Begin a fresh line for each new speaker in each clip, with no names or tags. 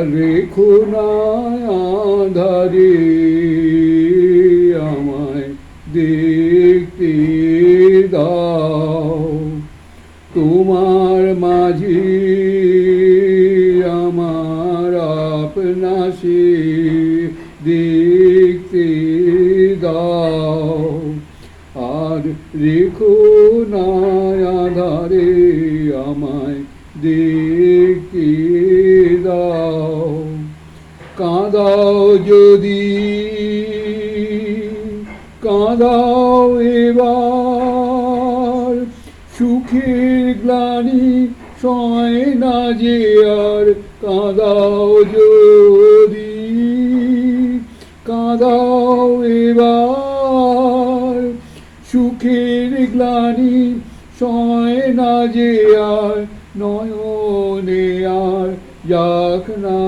রেখো না আধারে আমায় দেখতে দাও। তোমার মাঝে আমার আপনাসে দেখতে দাও। আর রেখো যদি কাঁদাও এবার, সুখের গ্লানি সয় না যে আর কাঁদাও যদি কাঁদাও এবার, সুখের গ্লানি সয় না যে আর নয়নে আর যাক না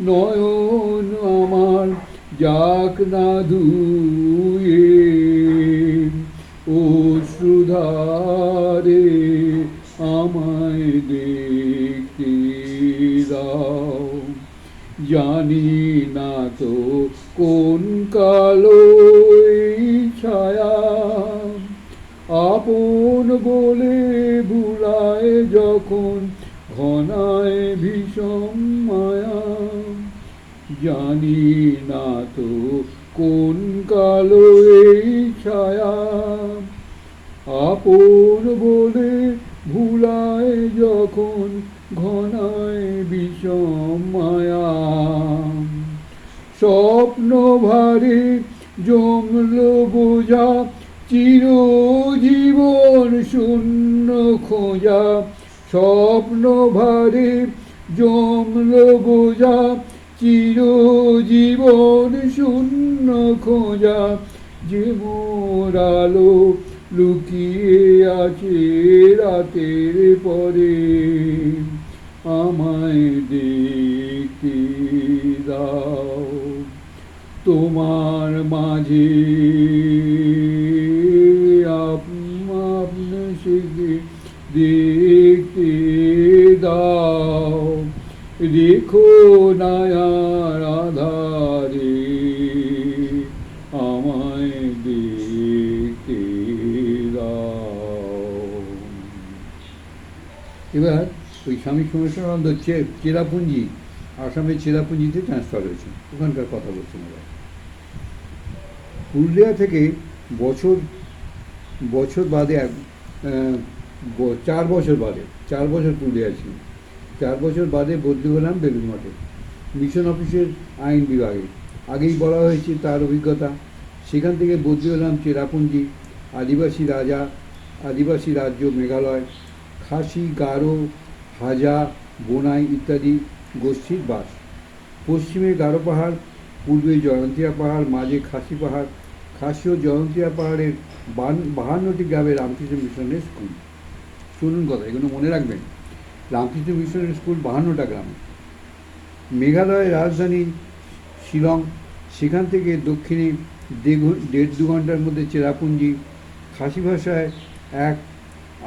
নয়ন আমার যাক না ধুয়ে অশ্রুধারে আমায় দেখতে দাও। জানি না তো কোন কালো ছায়া, আপন বলে ভুলায় যখন ঘনায় ভীষণ মায়া জানি না তো কোন কালো এই ছায়া। আপন বলে ভুলায় যখন ঘনায় বিষম মায়া। স্বপ্ন ভারে জমল বোঝা, চিরজীবন শূন্য খোঁজা। স্বপ্ন ভারে জমল বোঝা চিরজীবন শূন্য খোঁজা। যে মোরালো লুকিয়ে আছে রাতের পরে, আমায় দেখতে দাও তোমার মাঝে। আপনা দেখতে দাও রেখো নায়ার আধারে আমায় দাও। এবার ওই স্বামী সোমেশ্বরানন্দ চেরাপুঞ্জি, আসামের চেরাপুঞ্জিতে ট্রান্সফার হয়েছে ওখানকার কথা বলছেন এবার। পুরুলিয়া থেকে বছর বছর বাদে এক চার বছর বাদে, চার বছর পুরুলিয়া ছিল চার বছর বাদে বদলি হলাম বেলুর মঠে। মিশন অফিসের আইন বিভাগে। আগেই বলা হয়েছে তার অভিজ্ঞতা। সেখান থেকে বদলি হলাম চেরাপুঞ্জি, আদিবাসী রাজা, আদিবাসী রাজ্য মেঘালয়, খাসি, গারো, হাজা, বোনাই ইত্যাদি গোষ্ঠীর বাস। পশ্চিমে গারো পাহাড়, পূর্বে জয়ন্তিয়া পাহাড়, মাঝে খাসি পাহাড়। খাসি ও জয়ন্তিয়া পাহাড়ের বাহান্নটি গ্রামে রামকৃষ্ণ মিশনের স্কুল। শুনুন কথা, এগুলো মনে রাখবেন। রামকৃষ্ণ মিশনের স্কুল বাহান্নটা গ্রামে। মেঘালয়ের রাজধানী শিলং, সেখান থেকে দক্ষিণে দেড় দু ঘণ্টার মধ্যে চেরাপুঞ্জি, খাসি ভাষায় এক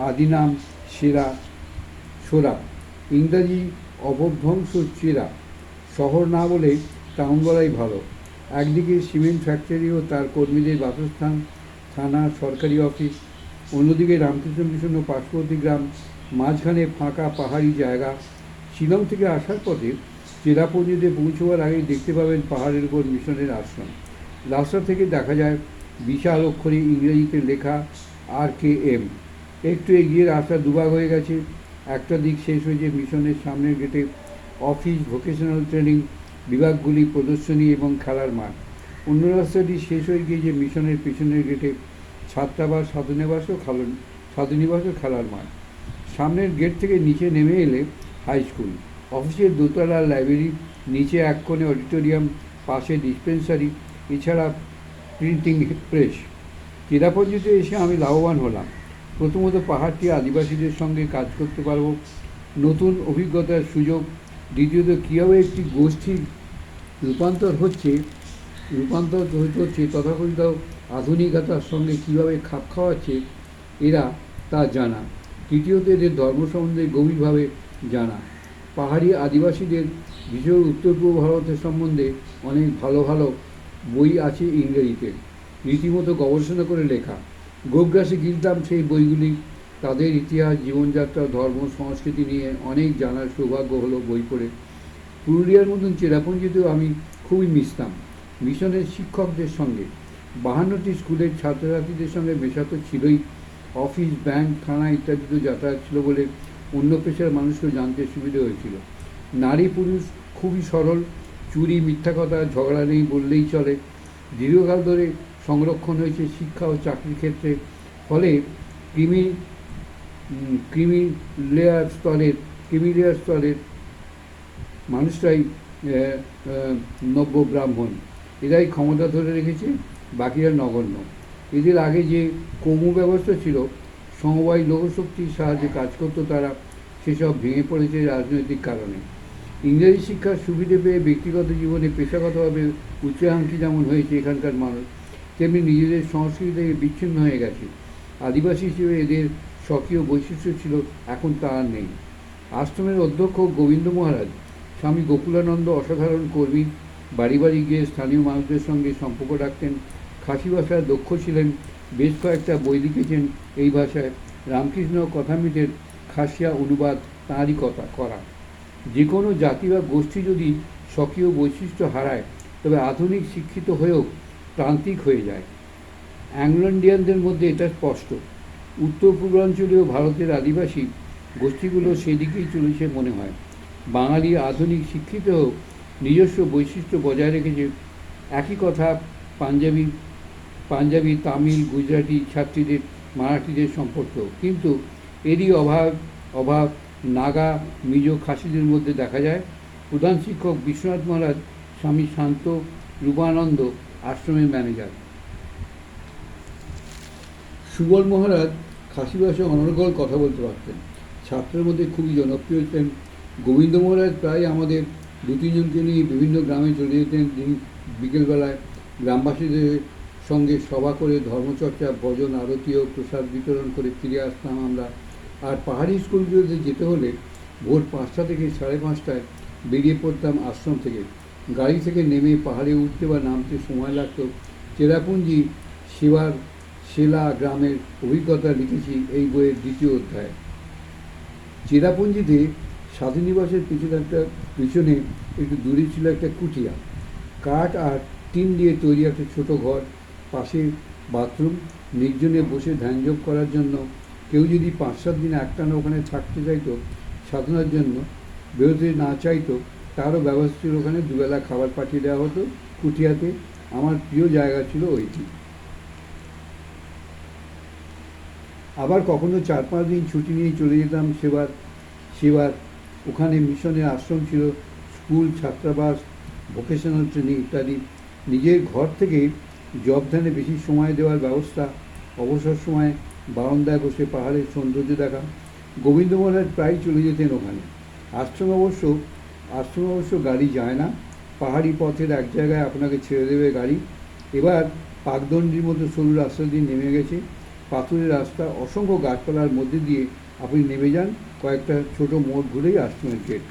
আদিনাম সেরা সোরা, ইংরাজি অপভ্রংশ চেরা। শহর না বলে টাউন বলাই ভালো। একদিকে সিমেন্ট ফ্যাক্টরি ও তার কর্মীদের বাসস্থান, থানা, সরকারি অফিস, অন্যদিকে রামকৃষ্ণ মিশন ও পার্শ্ববর্তী গ্রাম মাঝখানে ফাঁকা পাহাড়ি জায়গা। শিলং থেকে আসার পথে চেরাপুঞ্জিতে পৌঁছবার আগেই দেখতে পাবেন পাহাড়ের উপর মিশনের আশ্রম। রাস্তা থেকে দেখা যায় বিশাল অক্ষরে ইংরেজিতে লেখা আর কে এম। একটু এগিয়ে রাস্তা দুভাগ হয়ে গেছে। একটা দিক শেষ হয়েছে মিশনের সামনের গেটে অফিস ভোকেশনাল ট্রেনিং বিভাগগুলি প্রদর্শনী এবং খেলার মাঠ। অন্য রাস্তাটি শেষ হয়ে গিয়েছে মিশনের পেছনের গেটে ছাত্রাবাস সাধুনিবাস ও খালন সাধুনিবাস ও খেলার মাঠ। সামনের গেট থেকে নিচে নেমে এলে হাই স্কুল অফিসের দোতলা লাইব্রেরি নিচে এক কোণে অডিটোরিয়াম পাশে ডিসপেন্সারি এছাড়া প্রিন্টিং প্রেস চিরাপঞ্জিতে এসে আমি লাভবান হলাম। প্রথমত পাহাড়টি আদিবাসীদের সঙ্গে কাজ করতে পারব। নতুন অভিজ্ঞতার সুযোগ। দ্বিতীয়ত, কীভাবে একটি গোষ্ঠীর রূপান্তর হচ্ছে রূপান্তর হচ্ছে তথাকথিত আধুনিকতার সঙ্গে কীভাবে খাপ খাওয়াচ্ছে, এরা তা জানা। তৃতীয়ত এদের ধর্ম সম্বন্ধে গভীরভাবে জানা। পাহাড়ি আদিবাসীদের, বিশেষ উত্তর পূর্ব ভারতের সম্বন্ধে অনেক ভালো ভালো বই আছে ইংরেজিতে। রীতিমতো গবেষণা করে লেখা। গোগ্রাসে গিলতাম সেই বইগুলি। তাদের ইতিহাস, জীবনযাত্রা, ধর্ম, সংস্কৃতি নিয়ে অনেক জানার সৌভাগ্য হলো বই পড়ে। পুরুলিয়ার মতন চেরাপুঞ্জিতেও আমি খুবই মিশতাম। মিশনের শিক্ষকদের সঙ্গে। বাহান্নটি স্কুলের ছাত্রছাত্রীদের সঙ্গে মেশা তো ছিলই। অফিস ব্যাংক থানা ইত্যাদিতে যাতায়াত ছিল বলে অন্য পেশার মানুষকেও জানতে সুবিধে হয়েছিল। নারী পুরুষ খুবই সরল চুরি মিথ্যা কথা ঝগড়া নেই বললেই চলে। দীর্ঘকাল ধরে সংরক্ষণ হয়েছে শিক্ষা ও চাকরির ক্ষেত্রে। ফলে ক্রিমি ক্রিমি লেয়ার স্তরের ক্রিমি লেয়ার স্তরের আহ, নব্য ব্রাহ্মণ। এরাই ক্ষমতা ধরে রেখেছে বাকিরা নগণ্য। এদের আগে যে কমু ব্যবস্থা ছিল, সমবায় লোকশক্তির সাহায্যে কাজ করতো তারা, সেসব ভেঙে পড়েছে রাজনৈতিক কারণে। ইংরেজি শিক্ষার সুবিধে পেয়ে ব্যক্তিগত জীবনে পেশাগতভাবে উচ্চাকাঙ্ক্ষী যেমন হয়েছে এখানকার মানুষ, তেমনি নিজেদের সংস্কৃতি থেকে বিচ্ছিন্ন হয়ে গেছে। আদিবাসী হিসেবে এদের স্বকীয় বৈশিষ্ট্য ছিল, এখন তা আর নেই। আশ্রমের অধ্যক্ষ গোবিন্দ মহারাজ, স্বামী গোকুলানন্দ অসাধারণ কর্মী, বাড়ি বাড়ি গিয়ে স্থানীয় মানুষদের সঙ্গে সম্পর্ক রাখতেন খাসি ভাষায় দক্ষ ছিলেন, বেশ কয়েকটা বই লিখেছেন এই ভাষায়। রামকৃষ্ণ কথামিতের খাসিয়া অনুবাদ তাঁরই কথা, করা। যে কোনো জাতি বা গোষ্ঠী যদি স্বকীয় বৈশিষ্ট্য হারায়, তবে আধুনিক শিক্ষিত হয়েও প্রান্তিক হয়ে যায়। অ্যাংলো ইন্ডিয়ানদের মধ্যে এটা স্পষ্ট। উত্তর পূর্বাঞ্চলীয় ভারতের আদিবাসী গোষ্ঠীগুলো সেদিকেই চলেছে মনে হয়। বাঙালি আধুনিক শিক্ষিত হোক নিজস্ব বৈশিষ্ট্য বজায় রেখেছে। একই কথা পাঞ্জাবি পাঞ্জাবি, তামিল, গুজরাটি ছাত্রীদের, মারাঠিদের সম্পর্ক। কিন্তু এরই অভাব অভাব, নাগা, মিজো খাসিদের মধ্যে দেখা যায়। প্রধান শিক্ষক বিশ্বনাথ মহারাজ, স্বামী শান্ত, রূপানন্দ আশ্রমের ম্যানেজার। সুবল মহারাজ খাসি ভাষায় অনর্গল কথা বলতে পারতেন। ছাত্রের মধ্যে খুবই জনপ্রিয় ছিলেন। গোবিন্দ মহারাজ প্রায় আমাদের দু তিনজনকে নিয়ে বিভিন্ন গ্রামে চলে যেতেন। তিনি বিকেলবেলায় গ্রামবাসীদের সঙ্গে সভা করে ধর্মচর্চা, ভজন, আরতি ও প্রসাদ বিতরণ করে ফিরে আসতাম আমরা। আর পাহাড়ি স্কুলগুলোতে যেতে হলে ভোর পাঁচটা থেকে সাড়ে পাঁচটায় বেরিয়ে পড়তাম আশ্রম থেকে। গাড়ি থেকে নেমে পাহাড়ে উঠতে বা নামতে সময় লাগতো। চেরাপুঞ্জি, শিবার, শিলা গ্রামের অভিজ্ঞতা লিখেছি এই বইয়ের দ্বিতীয় অধ্যায়। চেরাপুঞ্জিতে স্বাধীনিবাসের পিছনে একটা, পিছনে একটু দূরে ছিল একটা কুটিয়া। কাঠ আর টিন দিয়ে তৈরি একটা ছোট ঘর। পাশে বাথরুম, নির্জনে বসে ধ্যানযোগ করার জন্য, কেউ যদি পাঁচ সাত দিন একটানা ওখানে থাকতে চাইতো, সাধনার জন্য, বেরোতে না চাইতো, তারও ব্যবস্থা ছিল ওখানে, দুবেলা খাবার পাঠিয়ে দেওয়া হতো কুটিয়াতে আমার প্রিয় জায়গা ছিল ওইটি। আবার কখনো চার পাঁচ দিন ছুটি নিয়ে চলে যেতাম সেবার সেবার। ওখানে মিশনের আশ্রম ছিল, স্কুল, ছাত্রাবাস, ভোকেশনাল ট্রেনিং ইত্যাদি। নিজের ঘর থেকে জব ধ্যানে বেশি সময় দেওয়ার ব্যবস্থা অবসর সময় বারান্দায় বসে পাহাড়ের সৌন্দর্য দেখা। গোবিন্দ মহারাজ প্রায় চলে যেতেন ওখানে। আশ্রম অবশ্য আশ্রম অবশ্য গাড়ি যায় না। পাহাড়ি পথের এক জায়গায় আপনাকে ছেড়ে দেবে গাড়ি। এবার পাকদণ্ডির মতো সরু রাস্তা দিয়ে নেমে গেছে। পাথরের রাস্তা, অসংখ্য গাছপালার মধ্যে দিয়ে আপনি নেমে যান। কয়েকটা ছোট মোড় ঘুরেই আশ্রমের গেট।